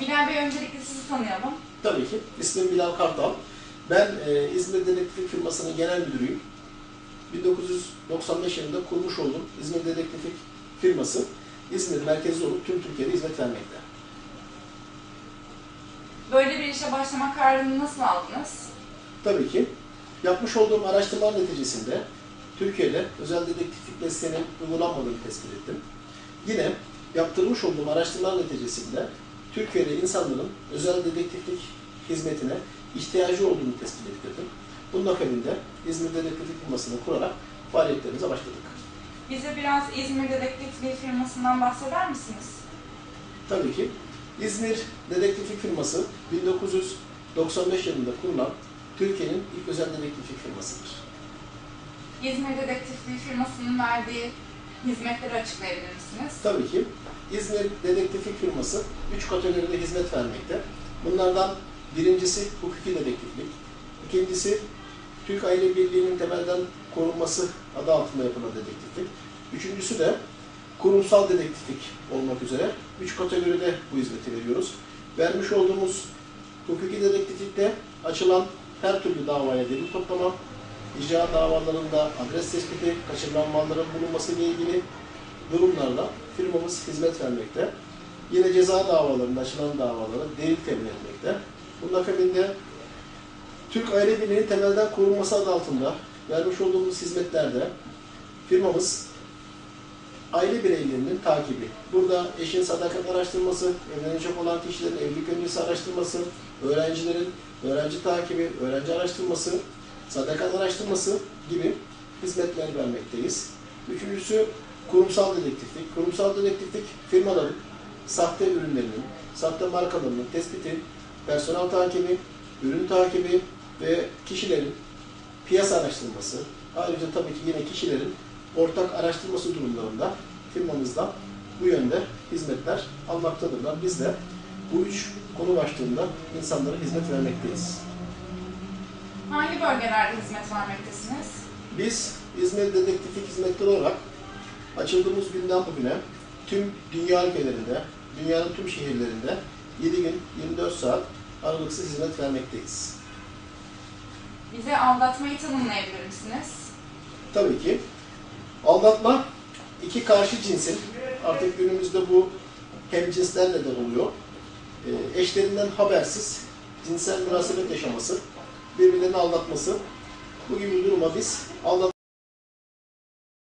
Bilal Bey öncelikle sizi tanıyalım. Tabii ki. İsmim Bilal Kartal. Ben e, İzmir Dedektiflik Firması'nın genel müdürüyüm. 1995 yılında kurmuş olduğum İzmir Dedektiflik Firması, İzmir merkezli olup tüm Türkiye'de hizmet vermekte. Böyle bir işe başlama kararını nasıl aldınız? Tabii ki yapmış olduğum araştırma neticesinde Türkiye'de özel dedektiflik mesleğinin uygulanmadığını tespit ettim. Yine yaptırmış olduğum araştırma neticesinde Türkiye'de insanların özel dedektiflik hizmetine ihtiyacı olduğunu tespit ettirdim. Bunun akabinde İzmir Dedektiflik Firması'nı kurarak faaliyetlerimize başladık. Bize biraz İzmir Dedektifliği firmasından bahseder misiniz? Tabii ki İzmir Dedektiflik Firması 1995 yılında kurulan Türkiye'nin ilk özel dedektiflik firmasıdır. İzmir Dedektifliği firmasının verdiği hizmetleri açıklayabilir misiniz? Tabii ki İzmir Dedektiflik Firması 3 kategoride hizmet vermekte. Bunlardan birincisi hukuki dedektiflik, ikincisi Türk Aile Birliği'nin temelden korunması adı altında yapılan dedektiflik, üçüncüsü de kurumsal dedektiflik olmak üzere 3 kategoride bu hizmeti veriyoruz. Vermiş olduğumuz hukuki dedektiflikte açılan her türlü davaya delil toplama, icra davalarında adres tespiti, kaçırılan malların bulunması ile ilgili durumlarda firmamız hizmet vermekte. Yine ceza davalarında açılan davalara delil temin etmekte. Bunun akabinde Türk Aile Birliği'nin temelden korunması adı altında vermiş olduğumuz hizmetlerde firmamız aile bireylerinin takibi. Burada eşin sadakat araştırması, evlenecek olan kişilerin evlilik öncesi araştırması, öğrencilerin öğrenci takibi, öğrenci araştırması, sadakat araştırması gibi hizmetler vermekteyiz. Üçüncüsü kurumsal dedektiflik. Kurumsal dedektiflik firmaların sahte ürünlerinin, sahte markalarının tespiti, personel takibi, ürün takibi ve kişilerin piyasa araştırması, ayrıca tabii ki yine kişilerin ortak araştırması durumlarında firmamızda bu yönde hizmetler almaktadırlar. Biz de bu üç konu başlığında insanlara hizmet vermekteyiz. Hangi bölgelerde hizmet vermektesiniz? Biz İzmir Dedektiflik Hizmetleri olarak açıldığımız günden bugüne tüm dünya ülkelerinde, dünyanın tüm şehirlerinde 7 gün 24 saat aralıksız hizmet vermekteyiz. Bize aldatmayı tanımlayabilir misiniz? Tabii ki aldatma iki karşı cinsin artık günümüzde bu hem cinslerle de oluyor. Eşlerinden habersiz cinsel münasebet yaşaması, birbirlerini aldatması. Bu duruma biz aldatma